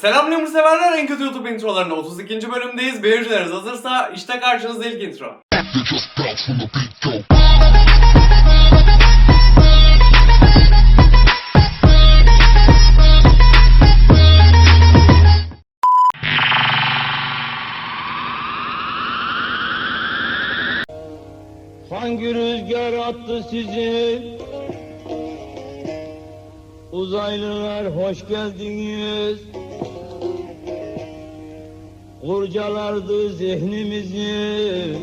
Selam Lemur severler en kötü YouTube introlarında 32. bölümdeyiz. Beğenicileriniz hazırsa işte karşınızda ilk intro. Hangi rüzgar attı sizi? Uzaylılar hoş geldiniz. Kurcalardı zihnimizi.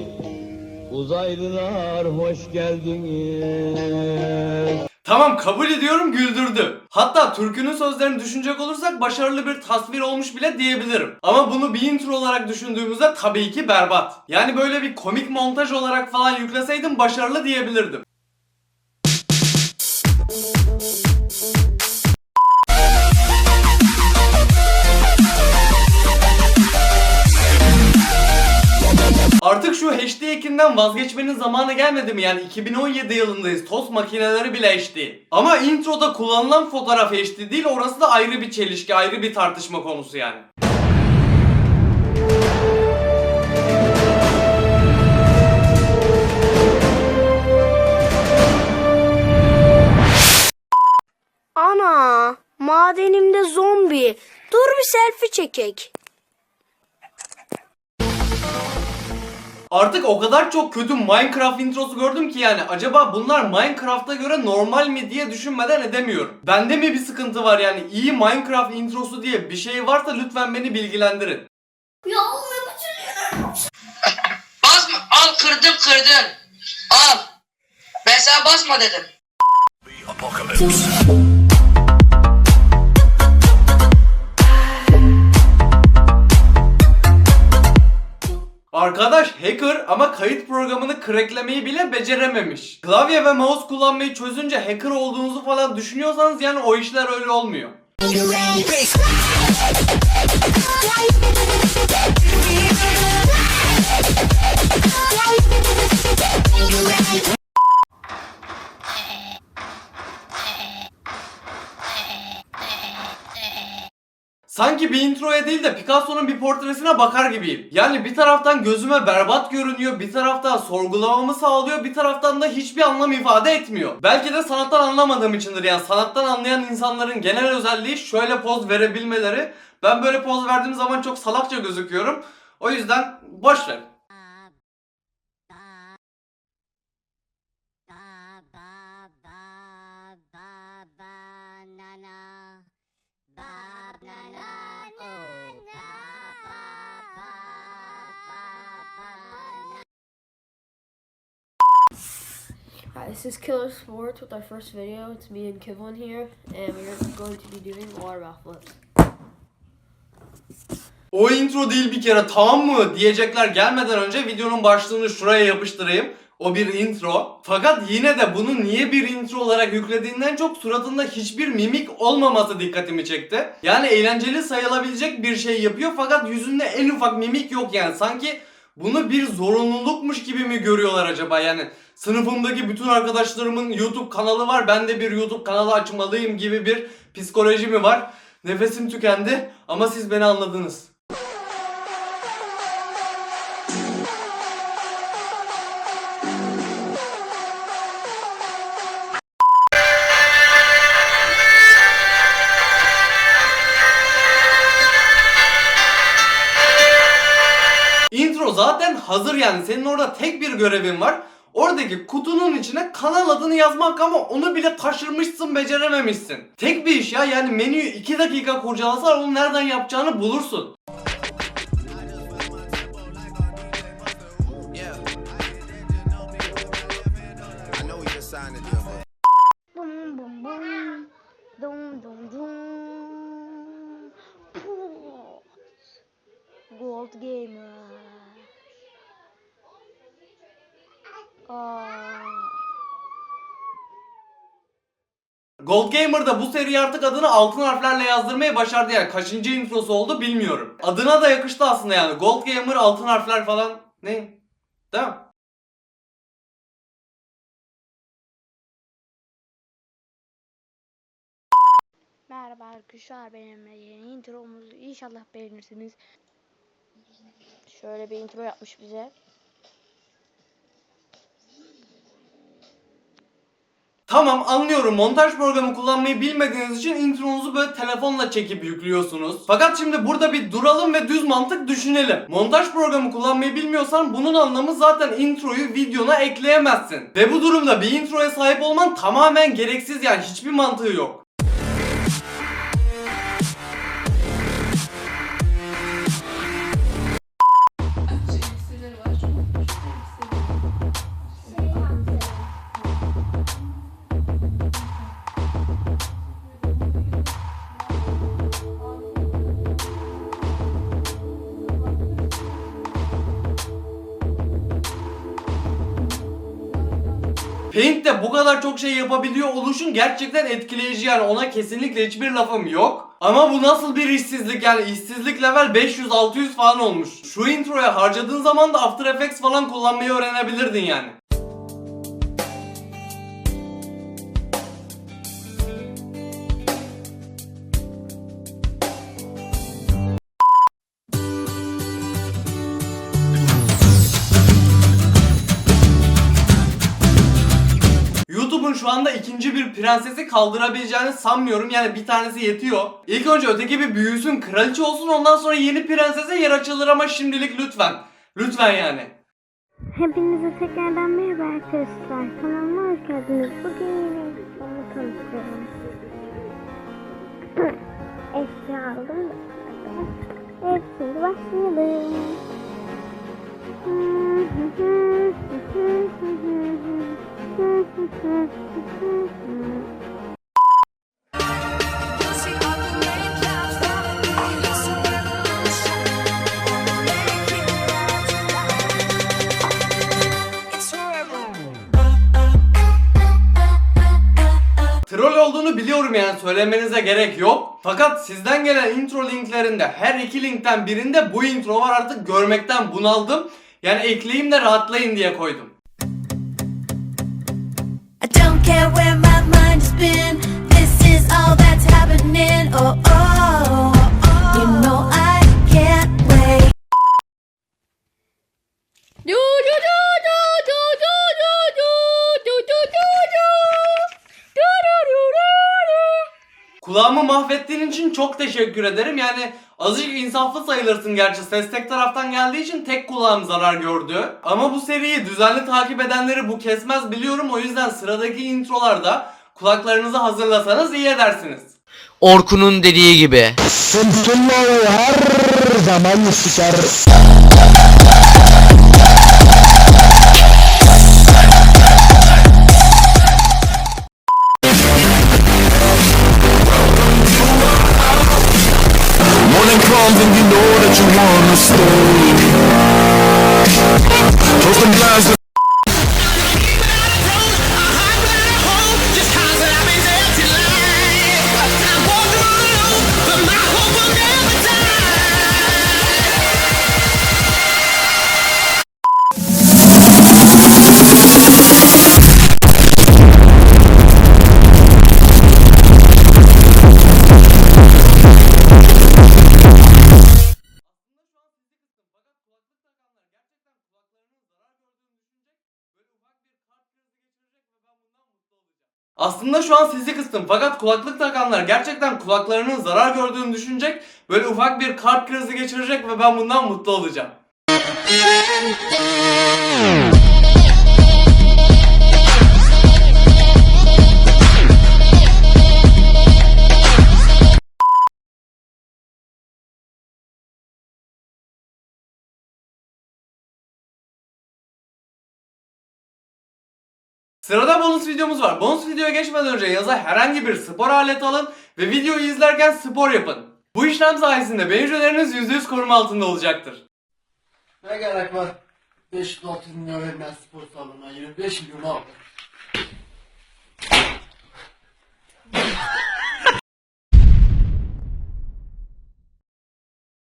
Uzaylılar hoş geldiniz. Tamam kabul ediyorum güldürdü. Hatta türkünün sözlerini düşünecek olursak başarılı bir tasvir olmuş bile diyebilirim. Ama bunu bir intro olarak düşündüğümüzde tabii ki berbat. Yani böyle bir komik montaj olarak falan yükleseydim başarılı diyebilirdim. HD ekinden vazgeçmenin zamanı gelmedi mi? Yani 2017 yılındayız. Tost makineleri bile HD. Ama introda kullanılan fotoğraf HD değil. Orası da ayrı bir çelişki, ayrı bir tartışma konusu yani. Ana, madenimde zombi. Dur bir selfie çekek. Artık o kadar çok kötü Minecraft introsu gördüm ki yani acaba bunlar Minecraft'a göre normal mi diye düşünmeden edemiyorum. Bende mi bir sıkıntı var yani iyi Minecraft introsu diye bir şey varsa lütfen beni bilgilendirin. Basma. Al kırdın kırdın. Al. Ben sana basma dedim. Arkadaş hacker ama kayıt programını cracklemeyi bile becerememiş. Klavye ve mouse kullanmayı çözünce hacker olduğunuzu falan düşünüyorsanız yani o işler öyle olmuyor. İntroya değil de Picasso'nun bir portresine bakar gibiyim. Yani bir taraftan gözüme berbat görünüyor, bir taraftan sorgulamamı sağlıyor, bir taraftan da hiçbir anlam ifade etmiyor. Belki de sanattan anlamadığım içindir yani sanattan anlayan insanların genel özelliği şöyle poz verebilmeleri. Ben böyle poz verdiğim zaman çok salakça gözüküyorum. O yüzden boş ver. This is Killer Sports with our first video. It's me and Kivlin here, and we're going to be doing water backflips. O intro değil bir kere tamam mı diyecekler gelmeden önce videonun başlığını şuraya yapıştırayım. O bir intro. Fakat yine de bunu niye bir intro olarak yüklediğinden çok suratında hiçbir mimik olmaması dikkatimi çekti. Yani eğlenceli sayılabilecek bir şey yapıyor fakat yüzünde en ufak mimik yok yani. Sanki bunu bir zorunlulukmuş gibi mi görüyorlar acaba yani? Sınıfımdaki bütün arkadaşlarımın YouTube kanalı var. Ben de bir YouTube kanalı açmalıyım gibi bir psikoloji mi var? Nefesim tükendi ama siz beni anladınız. Zaten hazır yani. Senin orada tek bir görevin var. Oradaki kutunun içine kanal adını yazmak ama onu bile taşırmışsın becerememişsin. Tek bir iş ya yani menüyü 2 dakika kurcalasan onu nereden yapacağını bulursun. Gold Gamer. Gold Gamer da bu seri artık adını altın harflerle yazdırmayı başardı yani. Kaçıncı introsu oldu bilmiyorum. Adına da yakıştı aslında yani. Gold Gamer altın harfler falan. Ne? Değil mi? Merhaba. arkadaşlar benimle yeni intromuzu inşallah beğenirsiniz. Şöyle bir intro yapmış bize. Tamam anlıyorum montaj programı kullanmayı bilmediğiniz için intronuzu böyle telefonla çekip yüklüyorsunuz. Fakat şimdi burada bir duralım ve düz mantık düşünelim. Montaj programı kullanmayı bilmiyorsan bunun anlamı zaten introyu videona ekleyemezsin. Ve bu durumda bir introya sahip olman tamamen gereksiz yani hiçbir mantığı yok. Paint de bu kadar çok şey yapabiliyor oluşun gerçekten etkileyici yani ona kesinlikle hiçbir lafım yok. Ama bu nasıl bir işsizlik yani işsizlik level 500-600 falan olmuş. Şu introya harcadığın zaman da After Effects falan kullanmayı öğrenebilirdin yani. Bir prensesi kaldırabileceğini sanmıyorum. Yani bir tanesi yetiyor. İlk önce öteki bir büyüsün, kraliçe olsun ondan sonra yeni prensese yer açılır ama şimdilik lütfen. Lütfen yani. Hepinize tekrardan merhaba arkadaşlar. Kanalıma hoş geldiniz. Bugün yine onu tanıtıyorum. Eşya aldım. Evet şimdi başlayalım. Troll olduğunu biliyorum yani söylemenize gerek yok. Fakat sizden gelen intro linklerinde her iki linkten birinde bu intro var artık görmekten bunaldım. Yani ekleyeyim de rahatlayın diye koydum. I don't care where my mind has been. This is all that's happening. Oh, oh, Kulağımı mahvettiğin için çok teşekkür ederim. Yani azıcık insaflı sayılırsın gerçi. Ses tek taraftan geldiği için tek kulağım zarar gördü. Ama bu seriyi düzenli takip edenleri bu kesmez biliyorum. O yüzden sıradaki introlarda kulaklarınızı hazırlasanız iyi edersiniz. Orkun'un dediği gibi. Fırtınalı her zaman sıçar. mistake Close the Aslında şu an sizi kıstım fakat kulaklık takanlar gerçekten kulaklarının zarar gördüğünü düşünecek, böyle ufak bir kalp krizi geçirecek ve ben bundan mutlu olacağım. Sırada bonus videomuz var. Bonus videoya geçmeden önce yaza herhangi bir spor aleti alın ve videoyu izlerken spor yapın. Bu işlem sayesinde beyin hücreleriniz %100 koruma altında olacaktır. Ne gerek var? 5-6 milyon vermez spor salonuna 25 milyon aldı.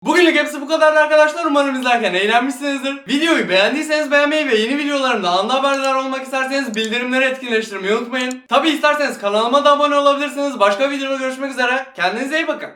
Bugünlük Şimdilik hepsi bu kadardı arkadaşlar. Umarım izlerken eğlenmişsinizdir. Videoyu beğendiyseniz beğenmeyi ve yeni videolarımda anda haberdar olmak isterseniz bildirimleri etkinleştirmeyi unutmayın. Tabi isterseniz kanalıma da abone olabilirsiniz. Başka videoda görüşmek üzere. Kendinize iyi bakın.